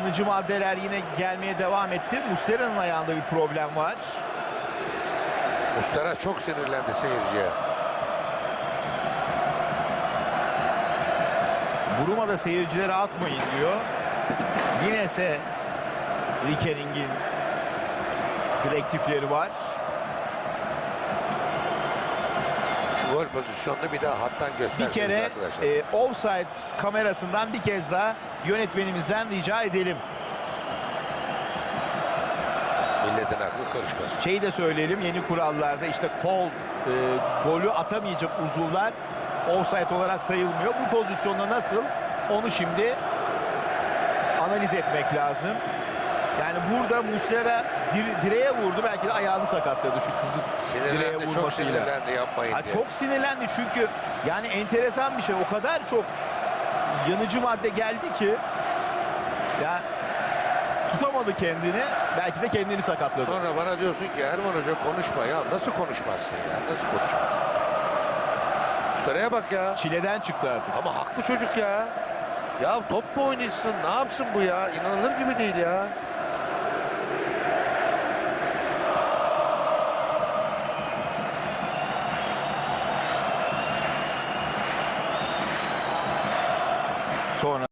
Yanıcı maddeler yine gelmeye devam etti. Muslera'nın ayağında bir problem var. Mustara çok sinirlendi seyirciye. Buruma da seyircilere atmayın diyor. Yinese Rikering'in direktifleri var. Gol pozisyonunu bir daha hattan Bir gösterseniz kere arkadaşlar. e, offside kamerasından bir kez daha yönetmenimizden rica edelim. Milletin aklı karışmasın. Şeyi de söyleyelim yeni kurallarda işte kol e, golü atamayacak uzuvlar offside olarak sayılmıyor. Bu pozisyonda nasıl onu şimdi analiz etmek lazım. Yani burada Muslera dir- direğe vurdu belki de ayağını sakatladı şu kızı direğe çok sinirlendi yapmayın Ha, diye. çok sinirlendi çünkü yani enteresan bir şey. O kadar çok yanıcı madde geldi ki ya tutamadı kendini. Belki de kendini sakatladı. Sonra bana diyorsun ki Erman Hoca konuşma ya. Nasıl konuşmazsın ya? Nasıl konuşmazsın? Mustara'ya bak ya. Çileden çıktı artık. Ama haklı çocuk ya. Ya top mu oynasın? Ne yapsın bu ya? İnanılır gibi değil ya. Sonra